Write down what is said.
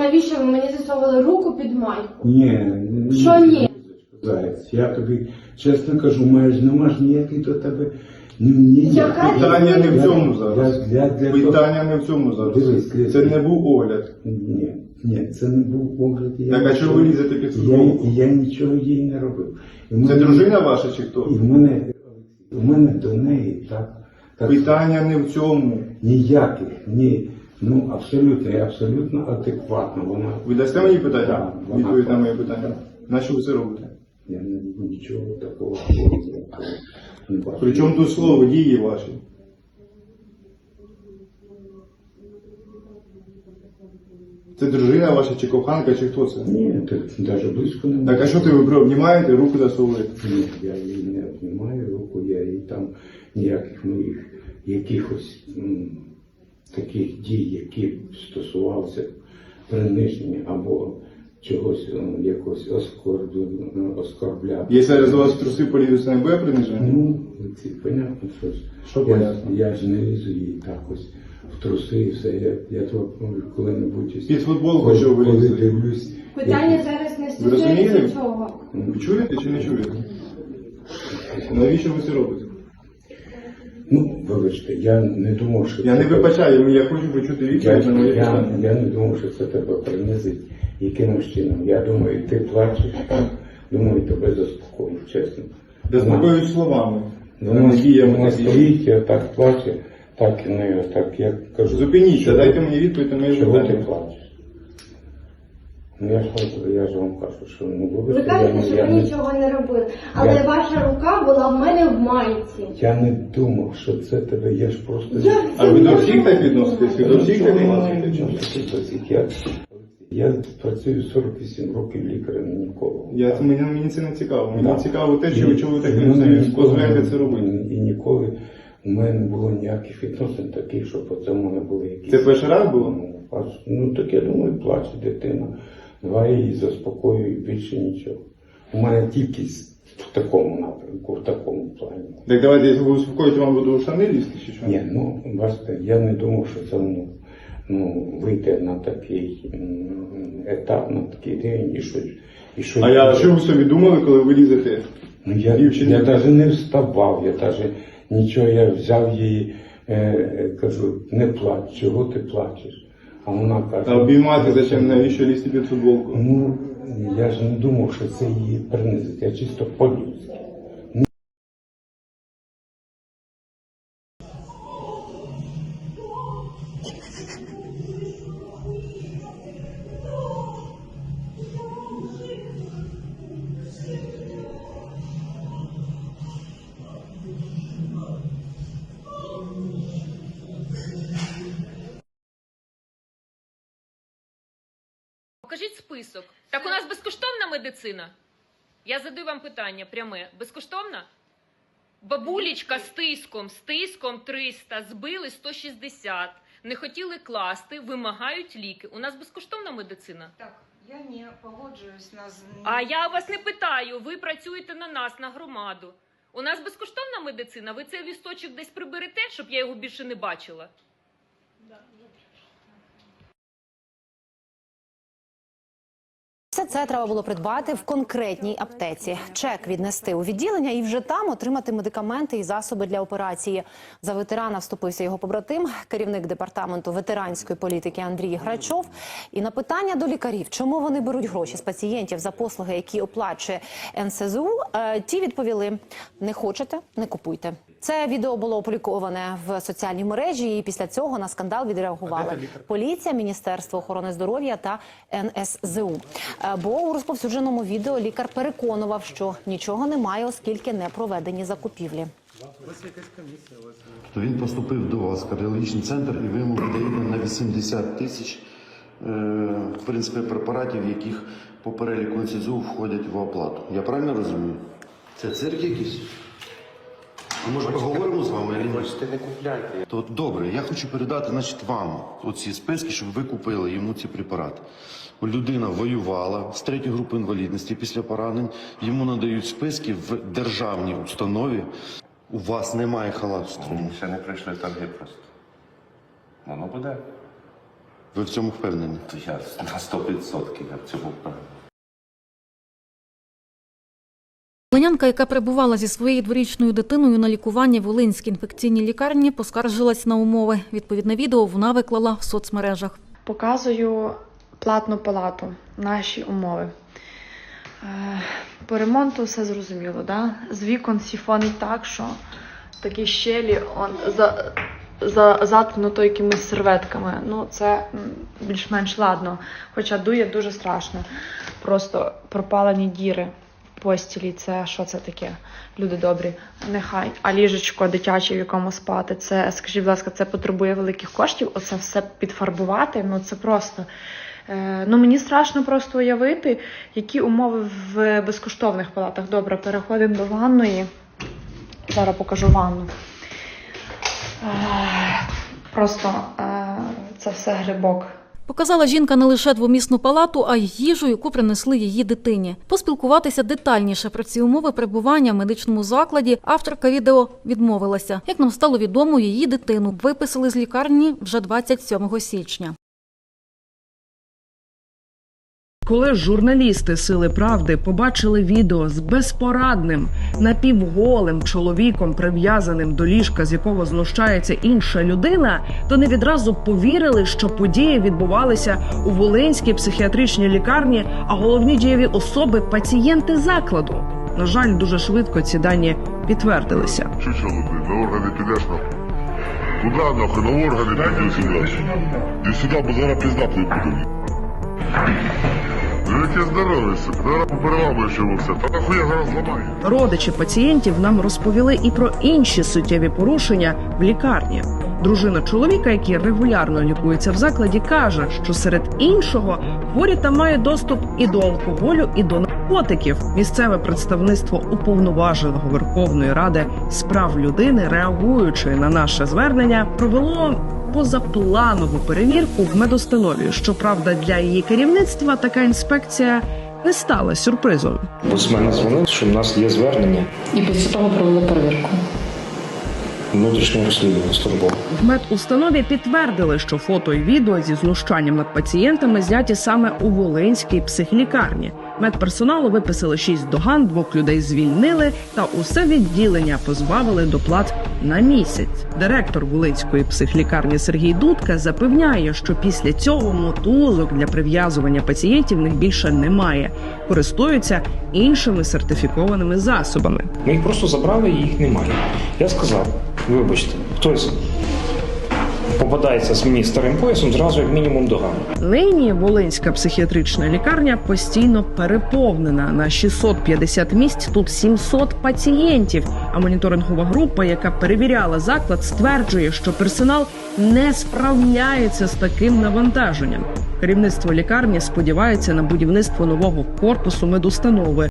навіщо ви мені засовували руку під майку? Ні, ні, Що ні? Заяць, я тобі чесно кажу, маєш, нема ж ніяких до тебе ні, ні, Яка Питання не в цьому зараз. Я, я, для Питання не в цьому Дивись, зараз. Крис. Це не був огляд. Ні, ні, це не був погляд. Я Так, а чого ви лізете під я, я нічого їй не робив. І в Це мене- дружина ваша чи І хто? в мене, в мене до неї так. так Питання не в цьому. Ніяких, ні. Ну, абсолютно, я абсолютно адекватно. Вона Ви дасте мені питання? Так, вона- Відповідь на моє питання. На що ви це робите? Я не, нічого такого такого не бачу. Причому тут слово дії ваші? Це дружина ваша чи коханка, чи хто це? Ні, так навіть близько не Так а що ти ви обнімаєте, руку засовуєте? Ні, я її не обнімаю руку, я їй там ніяких моїх якихось м, таких дій, які стосувалися приниження або чогось м, якогось оскорблю, оскорбля. Якщо вас труси полізуть, не буде приниження? Ну, це понятно, що ж. Що я, понятно? я ж не лізу їй так ось в труси і все. Я, я то коли-небудь ось- Під коли, що коли лізете? дивлюсь. Питання зараз не розумієте? стосується цього. Ви чуєте чи не чуєте? Навіщо ви це робите? Ну, вибачте, я не думав, що Я не так. вибачаю, я хочу почути Я, відповідь на моє я, питання. я не думав, що це тебе принизить якимось чином. Я думаю, ти плачеш. Думаю, тебе заспокою, чесно. Заспокоюють словами. такими. стоїть, я так плаче, так і не так. Я кажу, Зупиніться, дайте мені відповідь на моє Чого ти питання. плачеш? Ну я ж, вам- я ж вам кажу, що ну Ви кажете, що я, ви не, нічого не робили, але Я- ваша рука була в мене в майці. я не думав, що це тебе, я ж просто... Як А ви до всіх так відноситесь? Ви до всіх так відноситесь? Я, я працюю 48 років лікарем ніколи. Я, мені, мені це не цікаво. Мені Да. цікаво те, що ви чого ви так не в мене дозволяєте це робити. І ніколи у мене не було ніяких відносин таких, щоб по цьому не були якісь. Це перший раз було? Ну, аж- Ну так я думаю, плаче дитина. Давай її заспокоюю і більше нічого. У мене тільки в такому напрямку, в такому плані. Так давайте, якщо ви успокоїте, вам буду штани лізти чи що? Ні, ну бачите, я не думав, що це ну, ну, вийде на такий м, етап, на такий рівень і що. І що А я що ви собі думали, коли ви лізете? Ну, я, Дівчині- я навіть не вставав, я навіть нічого, я взяв її, е, е, кажу, не плач, чого ти плачеш? А вона каже. А обіймати зачем, навіщо лізти під футболку? Ну, я ж не думав, що це її принизить, я чисто по-людськи. Список. Так у нас безкоштовна медицина? Я задаю вам питання пряме. Безкоштовна? Бабулічка з тиском, з тиском 300, збили 160, не хотіли класти, вимагають ліки. У нас безкоштовна медицина? Так, я не погоджуюсь на А я вас не питаю, ви працюєте на нас, на громаду. У нас безкоштовна медицина? Ви цей лісточок десь приберете, щоб я його більше не бачила? Все це треба було придбати в конкретній аптеці, чек віднести у відділення і вже там отримати медикаменти і засоби для операції. За ветерана вступився його побратим, керівник департаменту ветеранської політики Андрій Грачов. І на питання до лікарів, чому вони беруть гроші з пацієнтів за послуги, які оплачує НСЗУ, е, ті відповіли: не хочете, не купуйте. Це відео було опубліковане в соціальній мережі, і після цього на скандал відреагували поліція, міністерство охорони здоров'я та НСЗУ. Е, Бо у розповсюдженому відео лікар переконував, що нічого немає, оскільки не проведені закупівлі. То він поступив до вас в кардіологічний центр, і ви йому видаєте на 80 тисяч е, в принципі, препаратів, яких по переліку НСЗУ входять в оплату. Я правильно розумію? Це цирк якийсь? Може поговоримо з вами? Ірина? не купляйте. То добре, я хочу передати значить, вам оці списки, щоб ви купили йому ці препарати. Людина воювала з третьої групи інвалідності після поранень. Йому надають списки в державній установі. У вас немає халату. Ні, ще не прийшли торги просто. Воно буде. Ви в цьому впевнені? То я на 100% я в цьому впевнений. Ленянка, яка перебувала зі своєю дворічною дитиною на лікуванні в Волинській інфекційній лікарні, поскаржилась на умови. Відповідне відео вона виклала в соцмережах. Показую платну палату, наші умови. Е, По ремонту все зрозуміло, да? з вікон сіфонить так, що такі щелі он, за, за, заткнуто якимись серветками. Ну, це більш-менш ладно, хоча дує дуже страшно. Просто пропалені діри постілі. Це що це таке? Люди добрі, нехай. А ліжечко дитяче, в якому спати, це, скажіть, будь ласка, це потребує великих коштів. Оце все підфарбувати. Ну це просто. Е, ну мені страшно просто уявити, які умови в безкоштовних палатах. Добре, переходимо до ванної. Зараз покажу ванну. Е, просто е, це все грибок. Показала жінка не лише двомісну палату, а й їжу, яку принесли її дитині. Поспілкуватися детальніше про ці умови перебування в медичному закладі авторка відео відмовилася. Як нам стало відомо, її дитину виписали з лікарні вже 27 січня. Коли журналісти Сили Правди побачили відео з безпорадним напівголим чоловіком, прив'язаним до ліжка, з якого знущається інша людина, то не відразу повірили, що події відбувалися у Волинській психіатричній лікарні, а головні дієві особи пацієнти закладу. На жаль, дуже швидко ці дані підтвердилися. Чучело, блин, на органи підеш нахуй. Куда нахуй, на зараз пізда твою буде. Ну яке здоров'я, сука, зараз попереламуєш йому все. Та нахуй я зараз зламаю. Родичі пацієнтів нам розповіли і про інші суттєві порушення в лікарні. Дружина чоловіка, який регулярно лікується в закладі, каже, що серед іншого хворі там має доступ і до алкоголю, і до наркотиків. Місцеве представництво уповноваженого Верховної Ради з прав людини, реагуючи на наше звернення, провело позапланову перевірку в медустанові. Щоправда, для її керівництва така інспекція не стала сюрпризом. З мене дзвонили, що в нас є звернення І після того провели перевірку. Внутрішнього розслідування службового. В медустанові підтвердили, що фото і відео зі знущанням над пацієнтами зняті саме у Волинській психлікарні. Медперсоналу виписали шість доган, двох людей звільнили та усе відділення позбавили доплат на місяць. Директор Волинської психлікарні Сергій Дудка запевняє, що після цього мотузок для прив'язування пацієнтів в них більше немає. Користуються іншими сертифікованими засобами. Ми їх просто забрали і їх немає. Я сказав, вибачте, хтось попадається з мені старим поясом, зразу як мінімум доган. Нині Волинська психіатрична лікарня постійно переповнена. На 650 місць тут 700 пацієнтів. А моніторингова група, яка перевіряла заклад, стверджує, що персонал не справляється з таким навантаженням. Керівництво лікарні сподівається на будівництво нового корпусу медустанови.